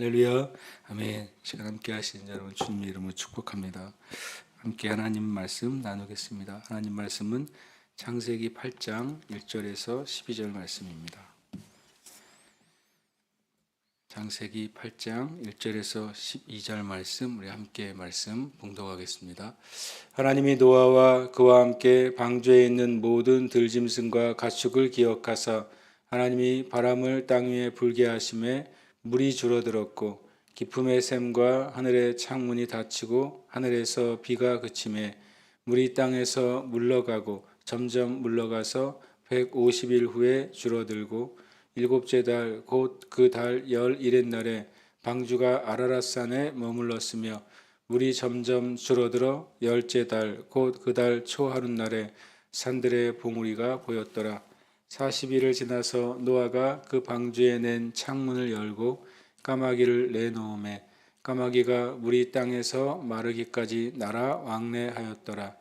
할렐루야. 아멘. 시간 함께 하시는 여러분 주님 이름으로 축복합니다. 함께 하나님 말씀 나누겠습니다. 하나님 말씀은 창세기 8장 1절에서 12절 말씀입니다. 창세기 8장 1절에서 12절 말씀 우리 함께 말씀 봉독하겠습니다. 하나님이 노아와 그와 함께 방주에 있는 모든 들짐승과 가축을 기억하사 하나님이 바람을 땅 위에 불게 하심에 물이 줄어들었고 기품의 샘과 하늘의 창문이 닫히고 하늘에서 비가 그침에 물이 땅에서 물러가고 점점 물러가서 150일 후에 줄어들고 일곱째 달 곧 그 달 열일의 날에 방주가 아라랏산에 머물렀으며 물이 점점 줄어들어 열째 달 곧 그 달 초하룻 날에 산들의 봉우리가 보였더라. 40일을 지나서 노아가 그 방주에 낸 창문을 열고 까마귀를 내놓음에 까마귀가 물이 땅에서 마르기까지 날아 왕래하였더라.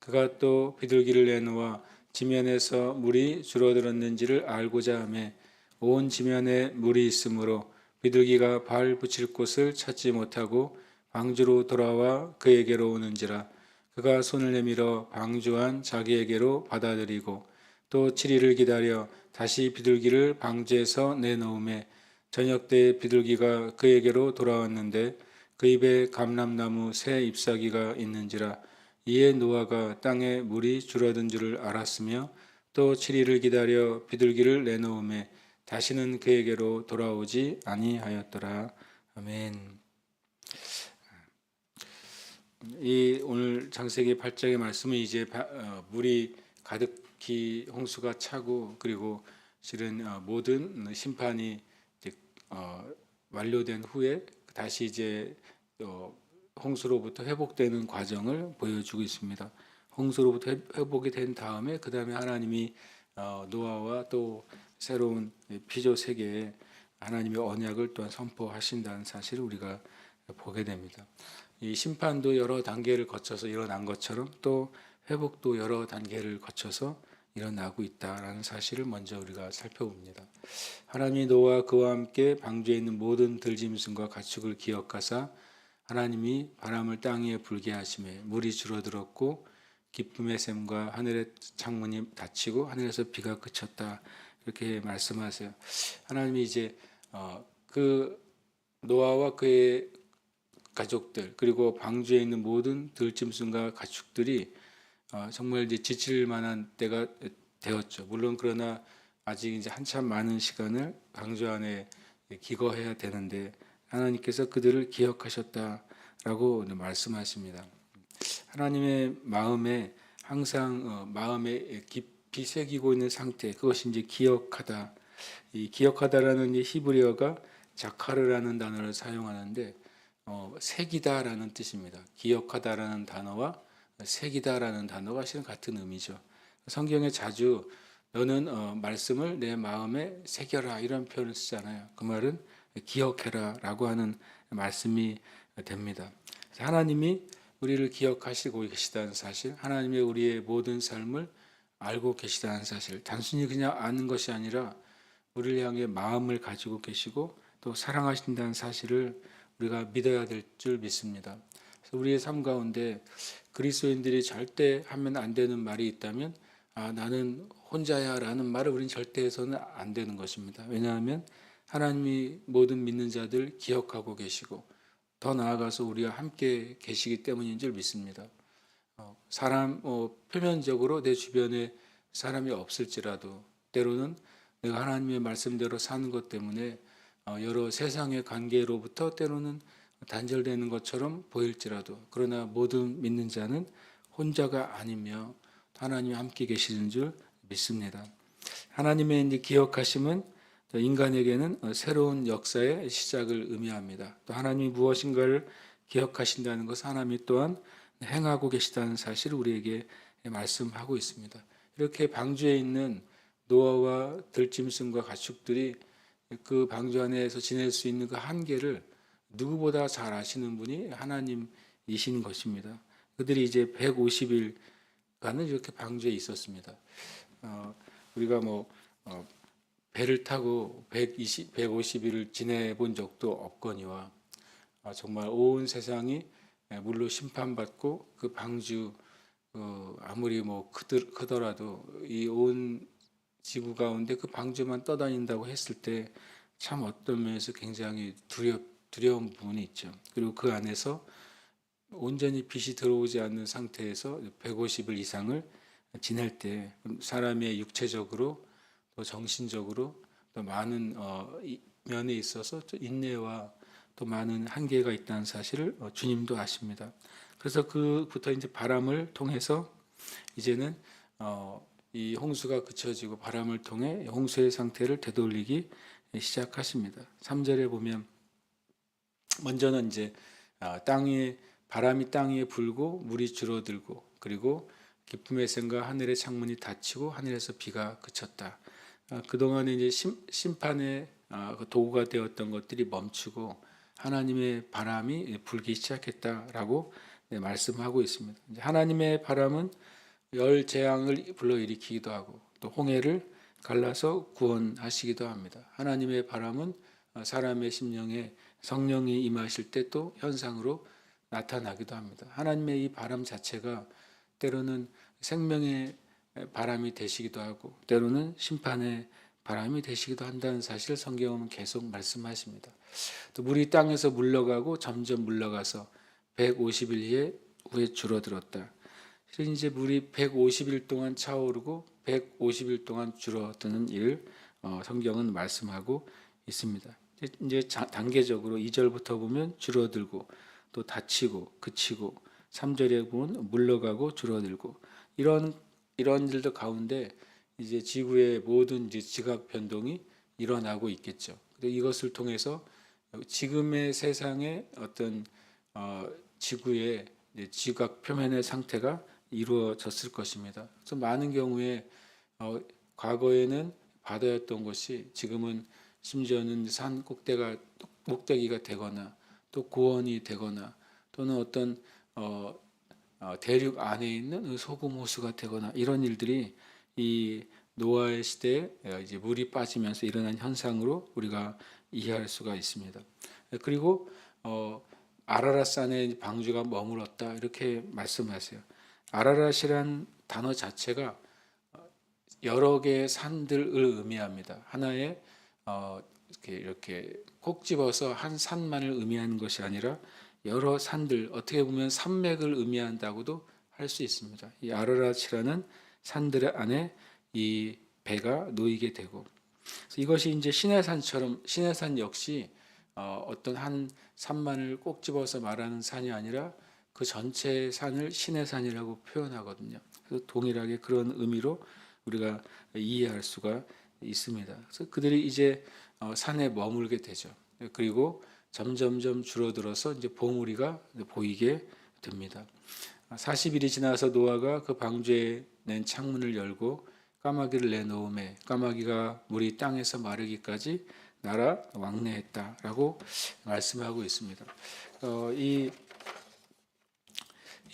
그가 또 비둘기를 내놓아 지면에서 물이 줄어들었는지를 알고자 하매 온 지면에 물이 있으므로 비둘기가 발 붙일 곳을 찾지 못하고 방주로 돌아와 그에게로 오는지라 그가 손을 내밀어 방주한 자기에게로 받아들이고 또 7일을 기다려 다시 비둘기를 방주에서 내놓음에 저녁 때 비둘기가 그에게로 돌아왔는데 그 입에 감람나무 새 잎사귀가 있는지라 이에 노아가 땅에 물이 줄어든 줄을 알았으며 또 7일을 기다려 비둘기를 내놓음에 다시는 그에게로 돌아오지 아니하였더라. 아멘. 이 오늘 장세기 8장의 말씀은 이제 바- 어, 물이 가득 히 홍수가 차고 그리고 실은 어, 모든 심판이 어, 완료된 후에 다시 이제 어, 홍수로부터 회복되는 과정을 보여주고 있습니다. 홍수로부터 회- 회복이 된 다음에 그 다음에 하나님이 어, 노아와 또 새로운 피조 세계에 하나님의 언약을 또한 선포하신다는 사실을 우리가 보게 됩니다. 이 심판도 여러 단계를 거쳐서 일어난 것처럼 또 회복도 여러 단계를 거쳐서 일어나고 있다라는 사실을 먼저 우리가 살펴봅니다. 하나님이 노아 그와 함께 방주에 있는 모든 들짐승과 가축을 기억하사 하나님이 바람을 땅 위에 불게 하심에 물이 줄어들었고 기쁨의 샘과 하늘의 창문이 닫히고 하늘에서 비가 그쳤다 이렇게 말씀하세요. 하나님이 이제 어, 그 노아와 그의 가족들 그리고 방주에 있는 모든 들짐승과 가축들이 어, 정말 이제 지칠 만한 때가 되었죠. 물론 그러나 아직 이제 한참 많은 시간을 방주 안에 기거해야 되는데 하나님께서 그들을 기억하셨다라고 말씀하십니다. 하나님의 마음에 항상 어, 마음에 깊이 새기고 있는 상태 그것이 이제 기억하다. 이 기억하다라는 이 히브리어가 자카르라는 단어를 사용하는데 어, 새기다라는 뜻입니다. 기억하다라는 단어와 새기다라는 단어가 실은 같은 의미죠. 성경에 자주 너는 어, 말씀을 내 마음에 새겨라 이런 표현을 쓰잖아요. 그 말은 기억해라라고 하는 말씀이 됩니다. 하나님이 우리를 기억하시고 계시다는 사실, 하나님의 우리의 모든 삶을 알고 계시다는 사실, 단순히 그냥 아는 것이 아니라 우리를 향해 마음을 가지고 계시고 또 사랑하신다는 사실을 우리가 믿어야 될 줄 믿습니다. 우리의 삶 가운데 그리스도인들이 절대 하면 안 되는 말이 있다면 아 나는 혼자야라는 말을 우리는 절대 해서는 안 되는 것입니다. 왜냐하면 하나님이 모든 믿는 자들 기억하고 계시고 더 나아가서 우리와 함께 계시기 때문인 줄 믿습니다. 어, 사람 어, 표면적으로 내 주변에 사람이 없을지라도 때로는 내가 하나님의 말씀대로 사는 것 때문에 어, 여러 세상의 관계로부터 때로는 단절되는 것처럼 보일지라도 그러나 모든 믿는 자는 혼자가 아니며 하나님이 함께 계시는 줄 믿습니다. 하나님의 이제 기억하심은 인간에게는 새로운 역사의 시작을 의미합니다. 또 하나님이 무엇인가를 기억하신다는 것은 하나님이 또한 행하고 계시다는 사실을 우리에게 말씀하고 있습니다. 이렇게 방주에 있는 노아와 들짐승과 가축들이 그 방주 안에서 지낼 수 있는 그 한계를 누구보다 잘 아시는 분이 하나님이신 것입니다. 그들이 이제 150일간은 이렇게 방주에 있었습니다. 어, 우리가 뭐 어, 배를 타고 120, 150일을 지내본 적도 없거니와 아, 정말 온 세상이 예, 물로 심판받고 그 방주 어, 아무리 뭐 크더, 크더라도 이 온 지구 가운데 그 방주만 떠다닌다고 했을 때 참 어떤 면에서 굉장히 두려, 두려운 부분이 있죠. 그리고 그 안에서 온전히 빛이 들어오지 않는 상태에서 150일 이상을 지낼 때 사람의 육체적으로 또 정신적으로 또 많은 어, 이- 면에 있어서 또 인내와 또 많은 한계가 있다는 사실을 어, 주님도 아십니다. 그래서 그부터 이제 바람을 통해서 이제는 어, 이 홍수가 그쳐지고 바람을 통해 홍수의 상태를 되돌리기 시작하십니다. 3절에 보면 먼저는 이제 아, 땅에 바람이 땅 위에 불고 물이 줄어들고 그리고 기쁨의 샘과 하늘의 창문이 닫히고 하늘에서 비가 그쳤다. 아, 그동안에 이제 심, 심판의 아, 그 도구가 되었던 것들이 멈추고 하나님의 바람이 불기 시작했다라고 네, 말씀하고 있습니다. 하나님의 바람은 열 재앙을 불러일으키기도 하고 또 홍해를 갈라서 구원하시기도 합니다. 하나님의 바람은 어, 사람의 심령에 성령이 임하실 때 또 현상으로 나타나기도 합니다. 하나님의 이 바람 자체가 때로는 생명의 바람이 되시기도 하고 때로는 심판의 바람이 되시기도 한다는 사실을 성경은 계속 말씀하십니다. 또 물이 땅에서 물러가고 점점 물러가서 150일 후에 줄어들었다. 이제 물이 150일 동안 차오르고 150일 동안 줄어드는 일 어, 성경은 말씀하고 있습니다. 이제 자- 단계적으로 2절부터 보면 줄어들고 또 닫히고 그치고 3절에 보면 물러가고 줄어들고 이런 이런 일들 가운데 이제 지구의 모든 이제 지각 변동이 일어나고 있겠죠. 이것을 통해서 지금의 세상의 어떤 어, 지구의 지각 표면의 상태가 이루어졌을 것입니다. 그래서 많은 경우에 어, 과거에는 바다였던 것이 지금은 심지어는 산 꼭대가 꼭대기가 되거나 또 고원이 되거나 또는 어떤 어, 어, 대륙 안에 있는 소금 호수가 되거나 이런 일들이 이 노아의 시대에 어, 이제 물이 빠지면서 일어난 현상으로 우리가 이해할 수가 있습니다. 그리고 어, 아라라산에 방주가 머물렀다 이렇게 말씀하세요. 아라랏이란 단어 자체가 여러 개의 산들을 의미합니다. 하나의 어, 이렇게 이렇게 콕 집어서 한 산만을 의미하는 것이 아니라 여러 산들 어떻게 보면 산맥을 의미한다고도 할 수 있습니다. 이 아라랏이라는 산들 안에 이 배가 놓이게 되고 이것이 이제 신해산처럼 신해산 역시 어, 어떤 한 산만을 꼭 집어서 말하는 산이 아니라 그 전체 산을 신해산이라고 표현하거든요. 그래서 동일하게 그런 의미로 우리가 이해할 수가 있습니다. 그래서 그들이 이제 어, 산에 머물게 되죠. 그리고 점점점 줄어들어서 이제 봉우리가 보이게 됩니다. 40일이 지나서 노아가 그 방주에 낸 창문을 열고 까마귀를 내놓음에 까마귀가 물이 땅에서 마르기까지 날아 왕래했다라고 말씀하고 있습니다. 어, 이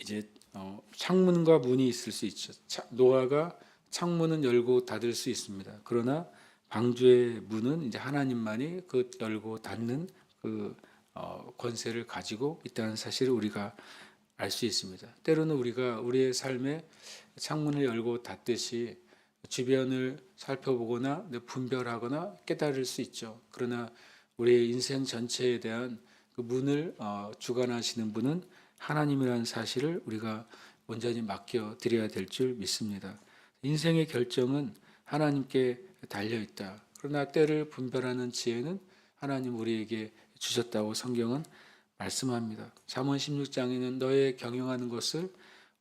이제 어, 창문과 문이 있을 수 있죠. 차, 노아가 창문은 열고 닫을 수 있습니다. 그러나 방주의 문은 이제 하나님만이 그 열고 닫는 그 어, 권세를 가지고 있다는 사실을 우리가 알 수 있습니다. 때로는 우리가 우리의 삶에 창문을 열고 닫듯이 주변을 살펴보거나 분별하거나 깨달을 수 있죠. 그러나 우리의 인생 전체에 대한 그 문을 어, 주관하시는 분은 하나님이라는 사실을 우리가 온전히 맡겨 드려야 될 줄 믿습니다. 인생의 결정은 하나님께 달려 있다. 그러나 때를 분별하는 지혜는 하나님 우리에게 주셨다고 성경은 말씀합니다. 잠언 16장에는 너의 경영하는 것을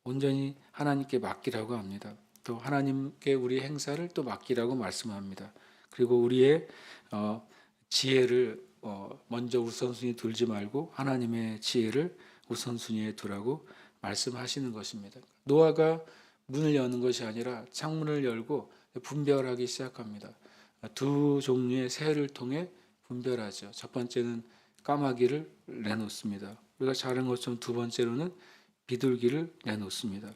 온전히 하나님께 맡기라고 합니다. 또 하나님께 우리 행사를 또 맡기라고 말씀합니다. 그리고 우리의 어, 지혜를 어, 먼저 우선순위 둘지 말고 하나님의 지혜를 우선순위에 두라고 말씀하시는 것입니다. 노아가 문을 여는 것이 아니라 창문을 열고 분별하기 시작합니다. 두 종류의 새를 통해 분별하죠. 첫 번째는 까마귀를 내놓습니다. 우리가 잘 아는 것처럼 두 번째로는 비둘기를 내놓습니다.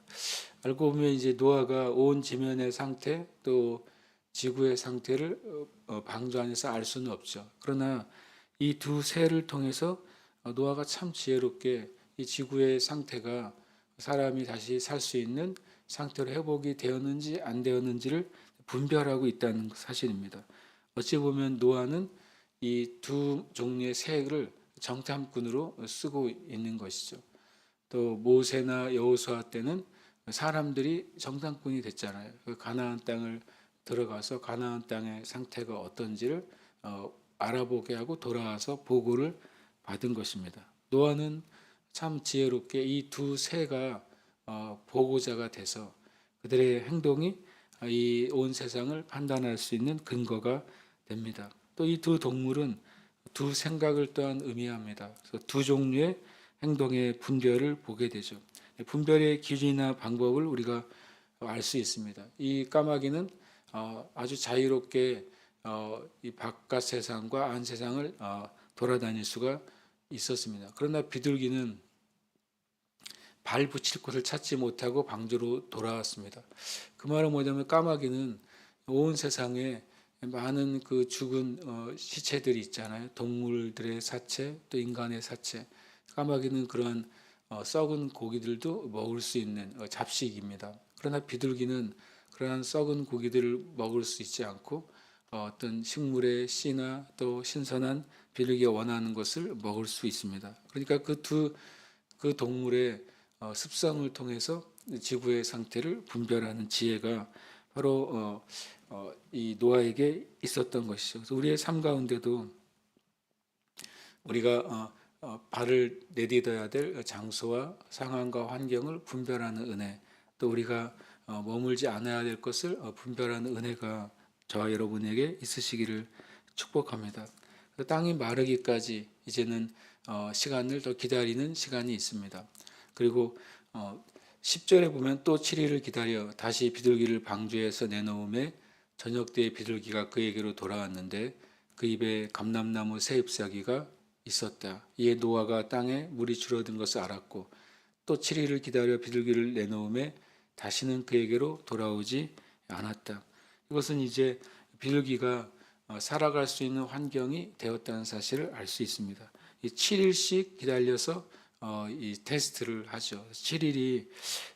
알고 보면 이제 노아가 온 지면의 상태 또 지구의 상태를 어, 어, 방주 안에서 알 수는 없죠. 그러나 이 두 새를 통해서 어, 노아가 참 지혜롭게 이 지구의 상태가 사람이 다시 살 수 있는 상태로 회복이 되었는지 안 되었는지를 분별하고 있다는 사실입니다. 어찌 보면 노아는 이 두 종류의 새를 정탐꾼으로 쓰고 있는 것이죠. 또 모세나 여호수아 때는 사람들이 정탐꾼이 됐잖아요. 그 가나안 땅을 들어가서 가나안 땅의 상태가 어떤지를 어, 알아보게 하고 돌아와서 보고를 받은 것입니다. 노아는 참 지혜롭게 이 두 새가 어, 보고자가 돼서 그들의 행동이 이 온 세상을 판단할 수 있는 근거가 됩니다. 또 이 두 동물은 두 생각을 또한 의미합니다. 그래서 두 종류의 행동의 분별을 보게 되죠. 분별의 기준이나 방법을 우리가 알 수 있습니다. 이 까마귀는 어, 아주 자유롭게 어, 이 바깥 세상과 안 세상을 어, 돌아다닐 수가 있었습니다. 그러나 비둘기는 발 붙일 곳을 찾지 못하고 방주로 돌아왔습니다. 그 말은 뭐냐면 까마귀는 온 세상에 많은 그 죽은 어, 시체들이 있잖아요. 동물들의 사체, 또 인간의 사체. 까마귀는 그런 어, 썩은 고기들도 먹을 수 있는 어, 잡식입니다. 그러나 비둘기는 그러한 썩은 고기들을 먹을 수 있지 않고 어, 어떤 식물의 씨나 또 신선한 비둘기가 원하는 것을 먹을 수 있습니다. 그러니까 그 두그 동물의 어, 습성을 통해서 지구의 상태를 분별하는 지혜가 바로 어, 어, 이 노아에게 있었던 것이죠. 그래서 우리의 삶 가운데도 우리가 어, 어, 발을 내딛어야 될 장소와 상황과 환경을 분별하는 은혜, 또 우리가 어, 머물지 않아야 될 것을 어, 분별하는 은혜가 저와 여러분에게 있으시기를 축복합니다. 그 땅이 마르기까지 이제는 어, 시간을 더 기다리는 시간이 있습니다. 그리고 어, 10절에 보면 또 7일을 기다려 다시 비둘기를 방주에서 내놓음에 저녁 때에 비둘기가 그에게로 돌아왔는데 그 입에 감람나무 새 잎사귀가 있었다. 이에 노아가 땅에 물이 줄어든 것을 알았고 또 7일을 기다려 비둘기를 내놓음에 다시는 그에게로 돌아오지 않았다. 이것은 이제 비둘기가 어, 살아갈 수 있는 환경이 되었다는 사실을 알 수 있습니다. 이 7일씩 기다려서 어, 이 테스트를 하죠. 7일이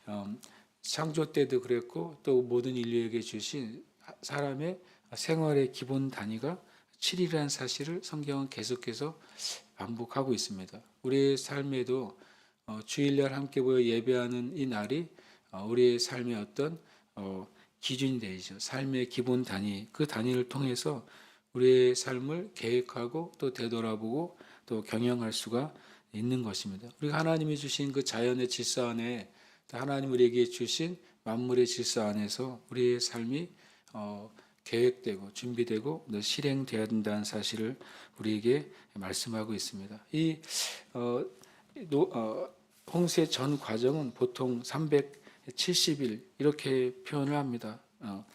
음, 창조 때도 그랬고 또 모든 인류에게 주신 사람의 생활의 기본 단위가 7일이라는 사실을 성경은 계속해서 반복하고 있습니다. 우리의 삶에도 어, 주일날 함께 모여 예배하는 이 날이 어, 우리의 삶의 어떤 어, 기준이 되죠. 삶의 기본 단위, 그 단위를 통해서 우리의 삶을 계획하고 또 되돌아보고 또 경영할 수가 있는 것입니다. 우리가 하나님이 주신 그 자연의 질서 안에 또 하나님 우리에게 주신 만물의 질서 안에서 우리의 삶이 어, 계획되고 준비되고 또 실행되어야 된다는 사실을 우리에게 말씀하고 있습니다. 이 어, 노, 어, 홍수의 전 과정은 보통 370일 이렇게 표현을 합니다. 어,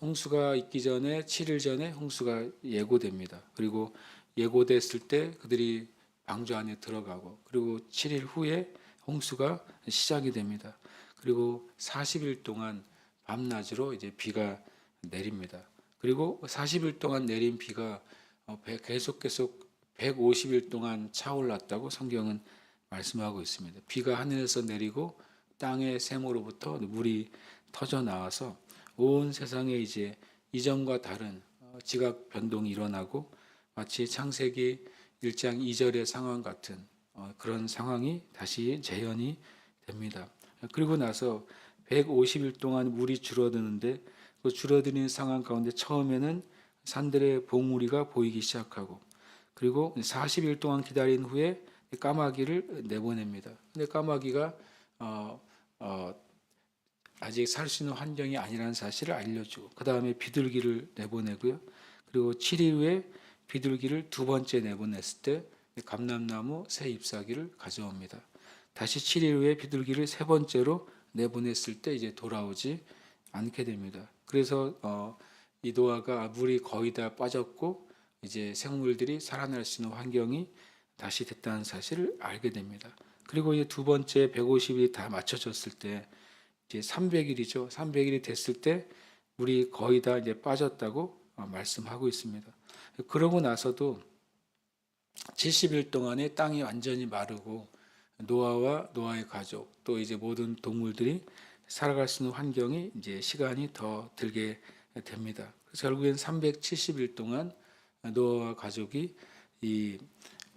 홍수가 있기 전에 7일 전에 홍수가 예고됩니다. 그리고 예고됐을 때 그들이 방주 안에 들어가고 그리고 7일 후에 홍수가 시작이 됩니다. 그리고 40일 동안 밤낮으로 이제 비가 내립니다. 그리고 40일 동안 내린 비가 어, 계속 계속 150일 동안 차올랐다고 성경은 말씀하고 있습니다. 비가 하늘에서 내리고 땅의 샘으로부터 물이 터져 나와서 온 세상에 이제 이전과 다른 어, 지각 변동이 일어나고 마치 창세기 1장 2절의 상황 같은 어, 그런 상황이 다시 재현이 됩니다. 그리고 나서 150일 동안 물이 줄어드는데 그 줄어드는 상황 가운데 처음에는 산들의 봉우리가 보이기 시작하고 그리고 40일 동안 기다린 후에 까마귀를 내보냅니다. 근데 까마귀가 어, 어, 아직 살 수 있는 환경이 아니라는 사실을 알려주고 그 다음에 비둘기를 내보내고요. 그리고 7일 후에 비둘기를 두 번째 내보냈을 때 감람나무 새 잎사귀를 가져옵니다. 다시 7일 후에 비둘기를 세 번째로 내보냈을 때 이제 돌아오지 않게 됩니다. 그래서 어, 이 노아가 물이 거의 다 빠졌고 이제 생물들이 살아날 수 있는 환경이 다시 됐다는 사실을 알게 됩니다. 그리고 이제 두 번째 150일이 다 맞춰졌을 때 이제 300일이죠. 300일이 됐을 때 우리 거의 다 이제 빠졌다고 어, 말씀하고 있습니다. 그러고 나서도 70일 동안에 땅이 완전히 마르고 노아와 노아의 가족 또 이제 모든 동물들이 살아갈 수 있는 환경이 이제 시간이 더 들게 됩니다. 그래서 결국엔 370일 동안 노아와 가족이 이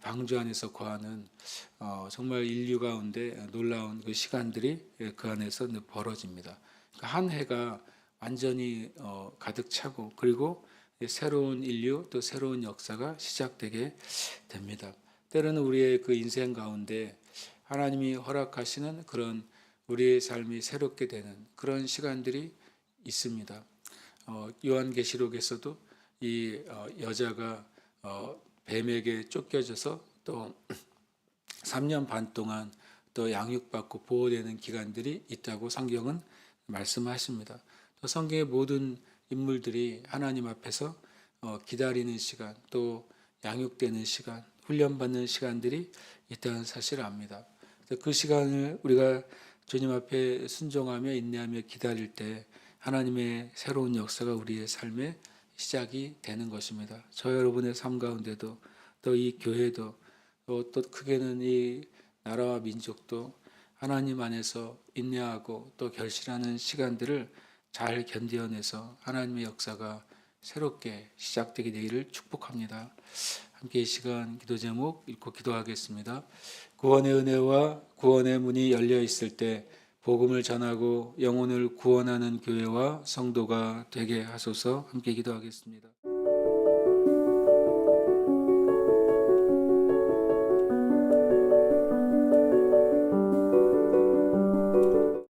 방주 안에서 거하는 어, 정말 인류 가운데 놀라운 그 시간들이 그 안에서 벌어집니다. 그러니까 한 해가 완전히 어, 가득 차고 그리고 새로운 인류 또 새로운 역사가 시작되게 됩니다. 때로는 우리의 그 인생 가운데 하나님이 허락하시는 그런 우리의 삶이 새롭게 되는 그런 시간들이 있습니다. 어, 요한계시록에서도 이 어, 여자가 어, 뱀에게 쫓겨져서 또 3년 반 동안 또 양육받고 보호되는 기간들이 있다고 성경은 말씀하십니다. 또 성경의 모든 인물들이 하나님 앞에서 어, 기다리는 시간, 또 양육되는 시간, 훈련받는 시간들이 있다는 사실을 압니다. 그 시간을 우리가 주님 앞에 순종하며 인내하며 기다릴 때 하나님의 새로운 역사가 우리의 삶에 시작이 되는 것입니다. 저 여러분의 삶 가운데도 또 이 교회도 또, 또 크게는 이 나라와 민족도 하나님 안에서 인내하고 또 결실하는 시간들을 잘 견뎌내서 하나님의 역사가 새롭게 시작되게 되기를 축복합니다. 함께 이 시간 기도 제목 읽고 기도하겠습니다. 구원의 은혜와 구원의 문이 열려 있을 때 복음을 전하고 영혼을 구원하는 교회와 성도가 되게 하소서 함께 기도하겠습니다.